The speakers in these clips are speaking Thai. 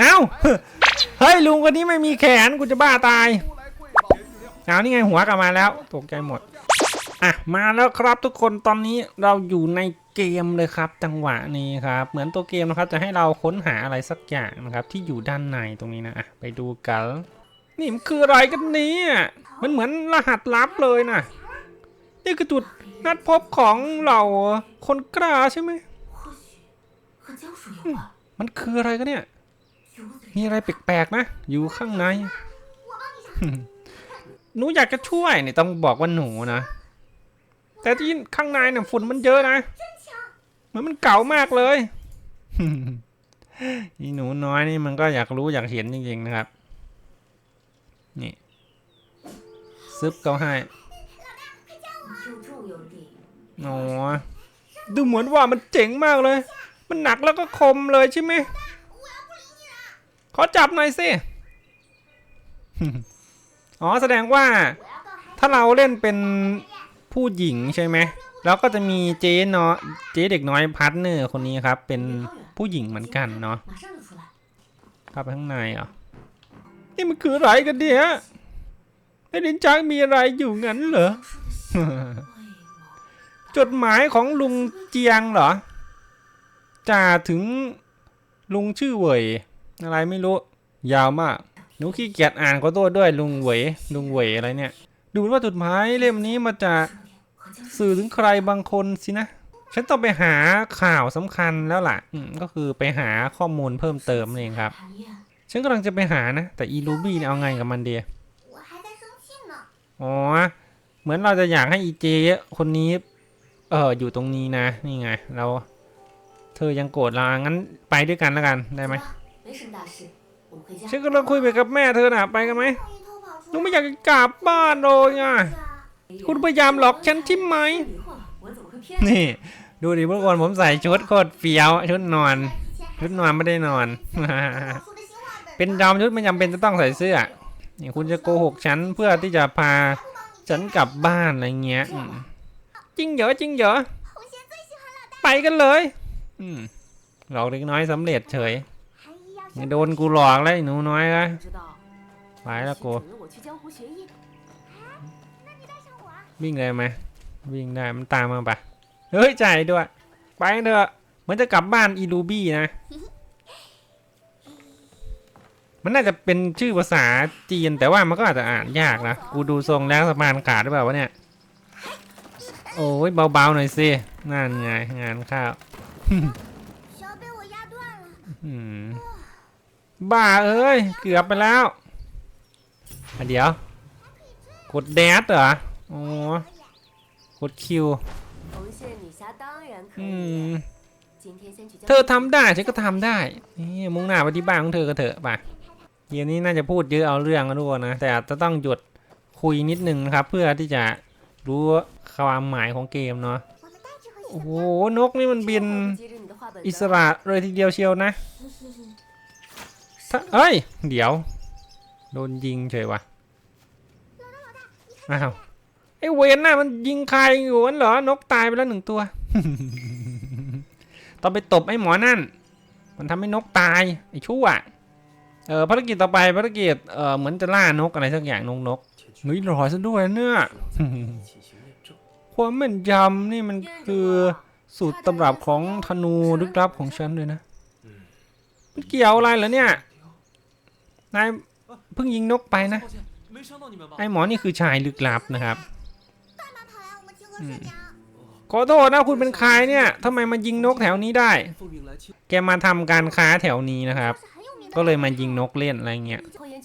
เอ้าเฮ้ยลุงคนนี้ไม่มีแขนกูจะบ้าตายเอานี่ไงหัวกลับมาแล้วตกใจหมดอะมาแล้วครับทุกคนตอนนี้เราอยู่ในเกมเลยครับจังหวะนี้ครับ เหมือนตัวเกมนะครับจะให้เราค้นหาอะไรสักอย่างนะครับ ที่อยู่ด้านในตรงนี้นะอะไปดูกันนี่มันคืออะไรกันนี้มันเหมือนรหัสลับเลยนะนี่คือจุดนัดพบของเราคนกล้าใช่ไหมมันคืออะไรกันเนี่ย มีอะไรแปลกๆนะอยู่ข้างใน หนูอยากจะช่วยนี่ต้องบอกว่าหนูนะ แต่ที่ข้างในเนี่ยฝุ่นมันเยอะนะ เหมือนมันเก่ามากเลยนี่หนูน้อยนี่มันก็อยากรู้อยากเห็นจริงๆนะครับ นี่ซึบเขาให้โอ้ดูเหมือนว่ามันเจ๋งมากเลย มันหนักแล้วก็คมเลยใช่ไหม ขอจับหน่อยสิอ๋อแสดงว่าถ้าเราเล่นเป็นผู้หญิงใช่ไหมแล้วก็จะมีเจ๊เนาะเจ๊เด็กน้อยพาร์ทเนอร์คนนี้ครับ เป็นผู้หญิงเหมือนกันเนาะเข้าไปข้างในอะนี่มันคืออะไรกันเนี่ยในลิ้นจางมีอะไรอยู่งั้นเหรอจดหมายของลุงเจียงเหรอจ่าถึงลุงชื่อเวย อะไรไม่รู้ ยาวมาก หนูขี้เกียจอ่านขอโทษด้วยลุงเหวยลุงเหวยอะไรเนี่ย ดูว่าจดหมายเล่มนี้มาจากสื่อถึงใครบางคนสินะ ฉันต้องไปหาข่าวสำคัญแล้วล่ะก็คือไปหาข้อมูลเพิ่มเติมเองครับ ฉันกำลังจะไปหานะ แต่อีลูบี้เนี่ยเอาไงกับมันเดียอ๋อ เหมือนเราจะอยากให้อีเจคนนี้ เอออยู่ตรงนี้นะ นี่ไง เรา เธอยังโกรธเรางั้นไปด้วยกันแล้วกันได้ไหม 没什么大事，我们回家。 ฉันกำลังคุยไปกับแม่เธอน่ะ ไปกันไหมหนูไม่อยากจะกลับบ้านเลยอ่ะ คุณพยายามหลอกฉันใช่ไหม 离婚了，我怎么会骗你？ นี่ ดูดิเมื่อก่อนผมใส่ชุดโคตรเฟี้ยว ชุดนอน ชุดนอนไม่ได้นอน เป็นยอมยุทธไม่จำเป็นจะต้องใส่เสื้อนี่คุณจะโกหกฉันเพื่อที่จะพาฉันกลับบ้านอะไรเงี้ยอืมจริงเหรอจริงเหรอไปกันเลย อืมหลอกเล็กน้อยสำเร็จเฉย มึงโดนกูหลอกเลยหนูน้อยนะไปแล้วกูวิ่งเลยไหมวิ่งได้มันตามมาปะเฮ้ยใจด้วย ไปเถอะมันจะกลับบ้านอีลูบี้นะ มันน่าจะเป็นชื่อภาษาจีนแต่ว่ามันก็อาจจะอ่านยากนะ กูดูทรงแล้วสะพานขาดหรือเปล่าวะเนี่ย โอ้ยเบาๆหน่อยสินั่นไงงานข้าว บ้าเอ้ย เกือบไปแล้วเดี๋ยว กดแดดเหรอโอ้กดคิวเธอทำได้ฉันก็ทำได้นี่มุ่งหน้าไปที่บ้านของเธอก็เถอะไปเดี๋ยวนี้น่าจะพูดเยอะเอาเรื่องกันด้วยนะ แต่จะต้องหยุดคุยนิดนึงนะครับ เพื่อที่จะรู้ความหมายของเกมเนาะโอ้โหนกนี่มันบินอิสระเลยทีเดียวเชียวนะ ถ้าเอ้ย เดี๋ยว โดนยิงเฉยวะอ้าวไอ้เวนน่ะมันยิงใครอยู่นั่นเหรอนกตายไปแล้วหนึ่งตัวต้องไปตบไอ้หมอนั่น มันทำให้นกตายไอ้ชั่วเออภารกิจต่อไปภารกิจเออเหมือนจะล่านกอะไรสักอย่างนกนกเฮ้ยหล่อซะด้วยเนี่ยความแม่นยำนี่มันคือสูตรตำรับของธนูลึกลับของฉันเลยนะมันเกี่ยวอะไรเหรอเนี่ย นายเพิ่งยิงนกไปนะ ไอ้หมอนี่คือชายลึกลับนะครับขอโทษนะคุณเป็นใครเนี่ยทำไมมายิงนกแถวนี้ได้ แกมาทำการค้าแถวนี้นะครับ ก็เลยมายิงนกเล่นอะไรเงี้ย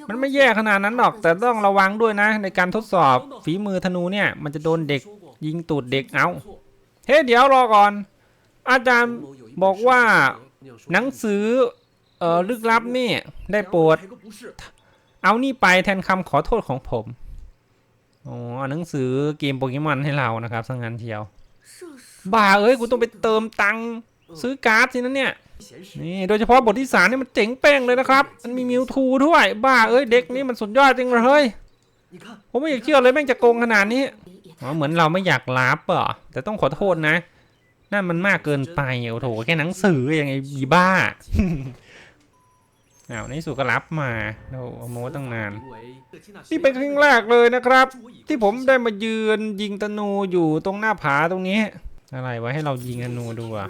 มันไม่แย่ขนาดนั้นหรอก แต่ต้องระวังด้วยนะ ในการทดสอบฝีมือธนูเนี่ย มันจะโดนเด็กยิงตูดเด็กเอาเฮ้เดี๋ยวรอก่อน อาจารย์บอกว่าหนังสือ เออลึกลับนี่ ได้โปรด เอานี่ไปแทนคำขอโทษของผมอ๋อหนังสือเกมโปเกมอนให้เรานะครับสังงานเชียว บ้าเอ้ย กูต้องไปเติมตังค์ซื้อการ์ดสินะเนี่ย นี่โดยเฉพาะบทที่สามนี่มันเจ๋งแป้งเลยนะครับ มันมีมิวทูด้วย บ้าเอ้ยเด็กนี่มันสุดยอดจริงเลยผมไม่อยากเชื่อเลยแม่งจะโกงขนาดนี้อ๋อเหมือนเราไม่อยากรับเหรอแต่ต้องขอโทษนะนั่นมันมากเกินไปโอ้โหแค่หนังสืออย่างไอ้บีบ้า อ้าวในสุดก็รับมาโอ้โหโมตั้งนาน นี่เป็นครั้งแรกเลยนะครับ ที่ผมได้มายืนยิงธนูอยู่ตรงหน้าผาตรงนี้ อะไรไวะให้เรายิงธนูดูอะ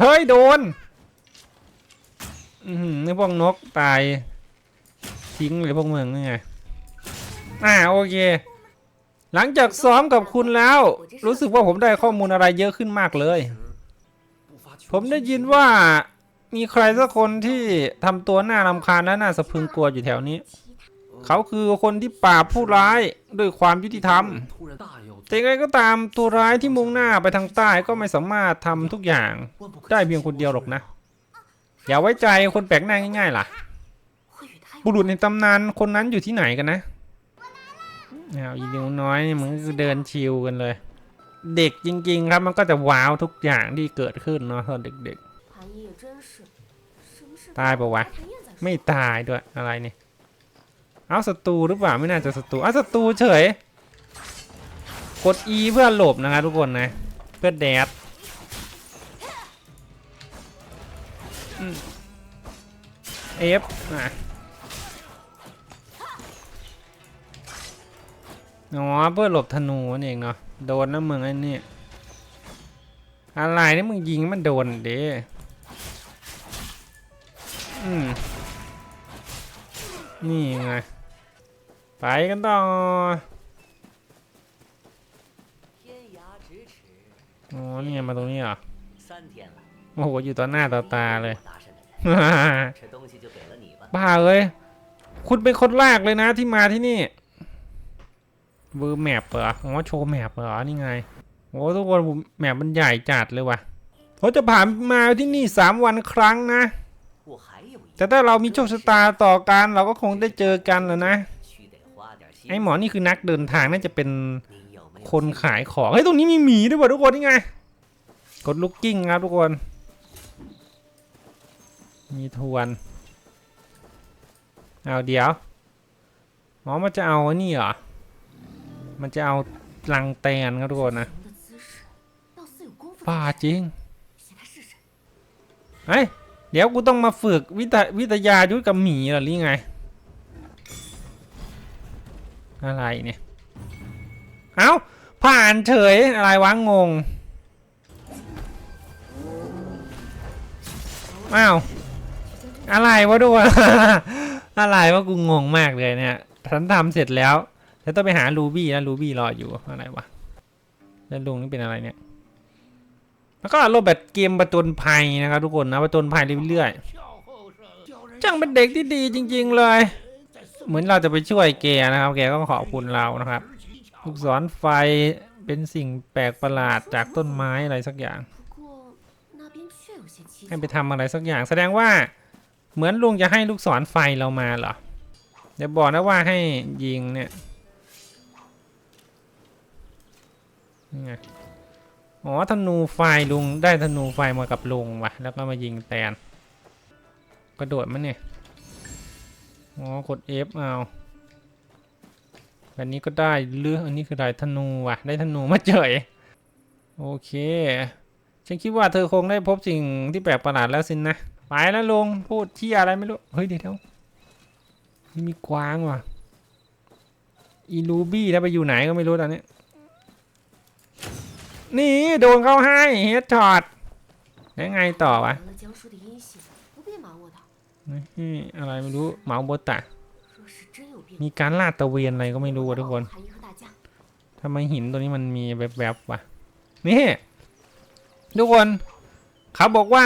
เฮ้ยโดน อือหือนี่พวกนกตาย ทิ้งเลยพวกเมืองนี่ไง อ่าโอเค หลังจากซ้อมกับคุณแล้ว รู้สึกว่าผมได้ข้อมูลอะไรเยอะขึ้นมากเลย ผมได้ยินว่า มีใครสักคนที่ทำตัวน่าลำคาญและน่าสะพึงกลัวอยู่แถวนี้ เขาคือคนที่ปราบผู้ร้ายด้วยความยุติธรรม แต่ไงก็ตามตัวร้ายที่มุ่งหน้าไปทางใต้ก็ไม่สามารถทำทุกอย่างได้เพียงคนเดียวหรอกนะ อย่าไว้ใจคนแปลกหน้าง่ายๆล่ะ บุรุษในตำนานคนนั้นอยู่ที่ไหนกันนะเอาอีนิวน้อยมันก็เดินชิวกันเลย เด็กจริง ๆ ครับมันก็จะว้าวทุกอย่างที่เกิดขึ้นเนาะตอนเด็กๆ ตายปะวะ ไม่ตายด้วยอะไรเนี่ยเอาศัตรูหรือเปล่าไม่น่าจะศัตรูอ้าศัตรูเฉย กด E เพื่อหลบนะครับทุกคนนะ เพื่อแดดเอฟอะอ๋อเพื่อหลบธนูนี่เองเนาะโดนแล้วมึงไอ้นี่อะไรนี่มึงยิงมันโดนเด้ นี่ไง ไปกันต่อโอ๋เนี่ยมาตรงนี้เหรอโอ้โหอยู่ต่อหน้าต่อตาเลยบ้าเลยคุณเป็นคนแรกเลยนะที่มาที่นี่เวอร์แมปเหรออ้อโชว์แมปเหรอนี่ไงโอ้ทุกคนแมปมันใหญ่จัดเลยว่ะเขาจะผ่านมาที่นี่สามวันครั้งนะ แต่ถ้าเรามีโชคชะตาต่อกันเราก็คงได้เจอกันแล้วนะ ไอหมอนี่คือนักเดินทางน่าจะเป็นคนขายของเฮ้ยตรงนี้มีหมีด้วยว่ะทุกคนนี่ไง กดลุกกิ้งครับทุกคน มีทวน เอาเดี๋ยว หมอมันจะเอาอันนี้เหรอ มันจะเอาลังแตนครับทุกคนนะป่าจริง เฮ้ย เดี๋ยวกูต้องมาฝึกวิทยวิทยายุทธกับหมีหรือไง อะไรเนี่ย เอ้า ผ่านเฉยอะไรวะงง อ้าว อะไรวะด้วยอะไรวะกูงงมากเลยเนี่ยฉันทำเสร็จแล้วแล้วต้องไปหารูบี้แล้วรูบี้รออยู่อะไรวะแล้วลุงนี่เป็นอะไรเนี่ย แล้วก็โลดแบบเกมประจนภัยนะครับทุกคนนะประจนภัยเรื่อยๆจังเป็นเด็กที่ดีจริง ๆเลย เหมือนเราจะไปช่วยแกนะครับ แกก็ขอบคุณเรานะครับลูกศรไฟเป็นสิ่งแปลกประหลาดจากต้นไม้อะไรสักอย่าง ให้ไปทำอะไรสักอย่าง แสดงว่าเหมือนลุงจะให้ลูกศรไฟเรามาเหรอเดี๋ยวบอกนะว่าให้ยิงเนี่ยนี่ไง อ๋อธนูไฟลุงได้ธนูไฟมากับลุงว่ะ แล้วก็มายิงแตน กระโดดมันเนี่ย อ๋อ กด F เอาอันนี้ก็ได้เลืออันนี้คือได้ธนูว่ะ ได้ธนูมาเฉยโอเค ฉันคิดว่าเธอคงได้พบสิ่งที่แปลกประหลาดแล้วสินนะ ไปแล้วลุงพูดที่อะไรไม่รู้ เฮ้ยเดี๋ยวมีกวางว่ะ อีลูบี้แล้วไปอยู่ไหนก็ไม่รู้ตอนนี้ นี่โดนเข้าให้เฮดช็อตแล้วไงต่อวะนี่อะไรไม่รู้เมาโบตะมีการลาดตะเวนอะไรก็ไม่รู้วะทุกคนทำไมหินตัวนี้มันมีแบบแบบวะนี่ทุกคนเขาบอกว่า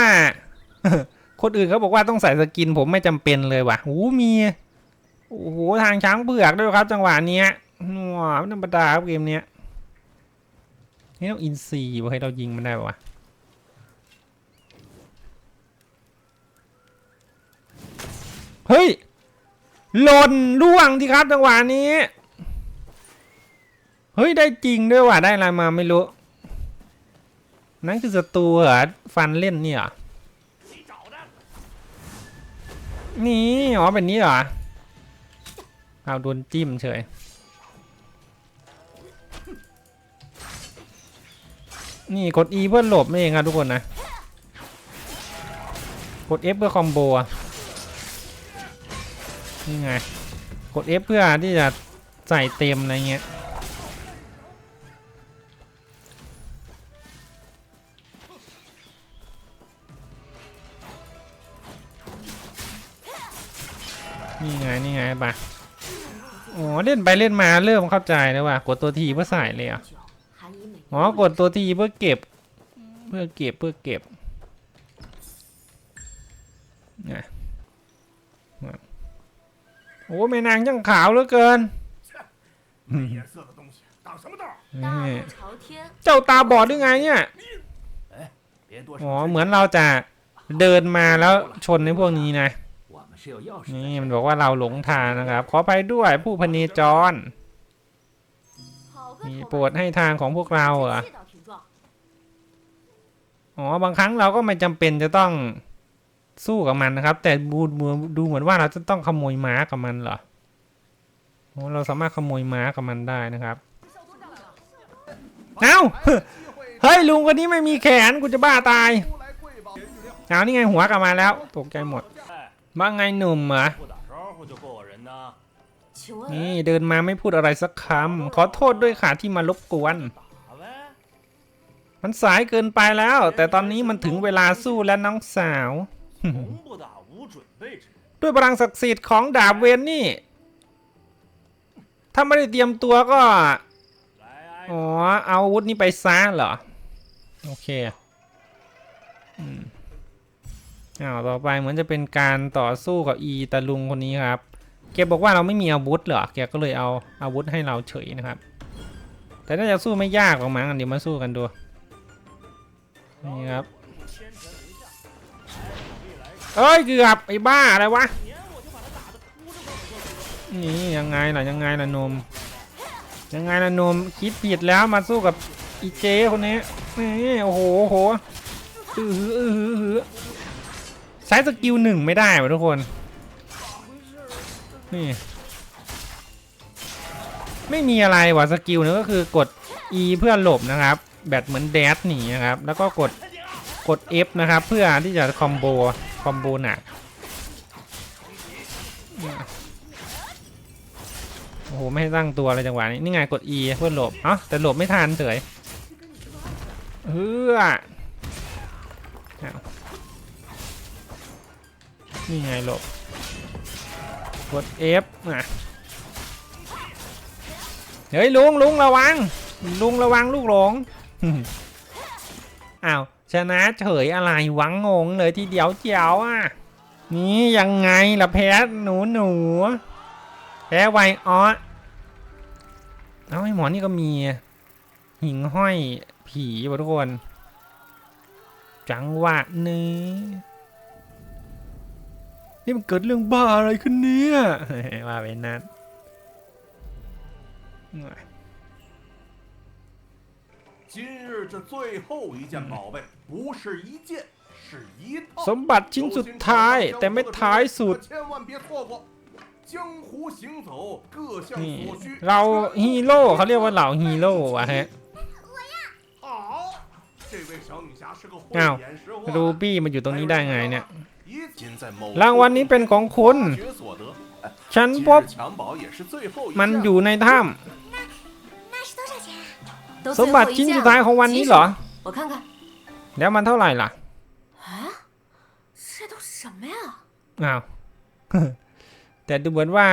คนอื่นเขาบอกว่าต้องใส่สกินผมไม่จำเป็นเลยว่ะหูมี โอ้โห ทางช้างเผือกด้วยครับ จังหวะนี้น้าไม่ธรรมดาครับเกมเนี้ย นี่ต้องอินซีย์ว่าให้เรายิงมันได้ปะวะเฮ้ยหล่นล่วงที่ครับจังหวะนี้ เฮ้ยได้จริงด้วยว่ะได้อะไรมาไม่รู้ นั่นคือศัตรูเหรอฟันเล่นเนี่ยนี่อ๋อเป็นนี้เหรอเอาโดนจิ้มเฉย นี่กด E เพื่อหลบนี่เองครับทุกคนนะ กด F เพื่อคอมโบนี่ไง กด F เพื่อที่จะใส่เต็มอะไรเงี้ยนี่ไงนี่ไงปะอ๋อเล่นไปเล่นมาเริ่มเข้าใจแล้วว่ะกดตัวทีเพื่อใส่เลยอะ หมอกดตัวทีเพื่อเก็บ เพื่อเก็บเพื่อเก็บนะโอ้แม่นางช่างขาวเหลือเกิน เจ้าตาบอดหรือไงเนี่ยอ๋อเหมือนเราจะเดินมาแล้วชนในพวกนี้นะ นี่มันบอกว่าเราหลงทางนะครับ ขอไปด้วยผู้พเนจร มีโปรดให้ทางของพวกเราเหรอ อ๋อ บางครั้งเราก็ไม่จำเป็นจะต้องสู้กับมันนะครับ แต่บูดดูเหมือนว่าเราจะต้องขโมยม้ากับมันเหรอเราสามารถขโมยม้ากับมันได้นะครับ เอาเฮ้ยลุงคนนี้ไม่มีแขนกูจะบ้าตายเอานี่ไงหัวกลับมาแล้วตกใจหมดว่าไงหนุ่มเหรอ นี่เดินมาไม่พูดอะไรสักคำ ขอโทษด้วยค่ะที่มารบกวน มันสายเกินไปแล้ว แต่ตอนนี้มันถึงเวลาสู้และน้องสาว ด้วยพลังศักดิ์สิทธิ์ของดาบเวนนี่ ถ้าไม่ได้เตรียมตัวก็ อ๋อ เอาอาวุธนี้ไปซ้าเหรอ โอเคอ้าวต่อไปเหมือนจะเป็นการต่อสู้กับอีตาลุงคนนี้ครับ กบอกว่าเราไม่มีอาวุธเหรอแกก็เลยเอาอาวุธให้เราเฉยนะครับ แต่น่าจะสู้ไม่ยากหรอกมั้งเดี๋ยวมาสู้กันดูนี่ครับเอ้ยเกือบไอ้บ้าอะไรวะนี่ยังไงล่ะยังไงล่ะนม ยังไงล่ะนมคิดผิดแล้วมาสู้กับอีเจคนนี้นี่โอ้โหโอ้โหอือหืออือหือใช้สกิลหนึ่งไม่ได้วะทุกคน นี่ ไม่มีอะไรว่ะสกิลนึงก็คือกด E เพื่อหลบนะครับ แบบเหมือนแดดหนีนะครับ แล้วก็กดกด F นะครับ เพื่อที่จะคอมโบคอมโบหนักโอ้โหไม่ให้ตั้งตัวเลยจังหวะนี้นี่ไงกด E เพื่อหลบเอ้าแต่หลบไม่ทันเฉยเฮ้อนี่ไงหลบ กด F อะเฮ้ยลุงลุงระวัง ลุงระวังลูกหลงอ้าวชนะเฉยอะไรหวังงงเลยทีเดียวเจียวอะ นี่ยังไงล่ะแพ้หนูหนูแพ้ไวออสเอาไอ้หมอนี่ก็มี หิ่งห้อยผีวะทุกคน จังหวะนี้ นี่มันเกิดเรื่องบ้าอะไรขึ้นเนี่ยว่าไปนั้นสมบัติชิ้นสุดท้ายแต่ไม่ท้ายสุด นี่เราฮีโร่เขาเรียกว่าเหล่าฮีโร่อะฮะอ้าวรูบี้มันอยู่ตรงนี้ได้ไงเนี่ย รางวัลนนี้เป็นของคุณ ฉันพบมันอยู่ในถ้ำสมบัติชิ้นสุดท้ายของวันนี้เหรอ แล้วมันเท่าไหร่ล่ะอ้าวแต่ดูเหมือนว่า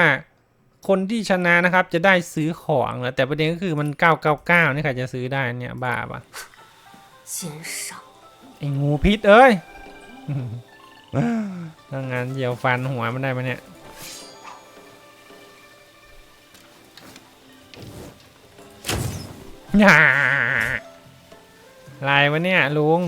คนที่ชนะนะครับจะได้ซื้อของนะแต่ประเด็นก็คือมันเก้าเก้าเก้านี่ใครจะซื้อได้เนี่ยบ้าปะไอ้งูพิษเอ้ย ถ้างั้นเดี๋ยวฟันหัวมันได้ไหมเนี่ยอย่าอะไรวะเนี่ยลุง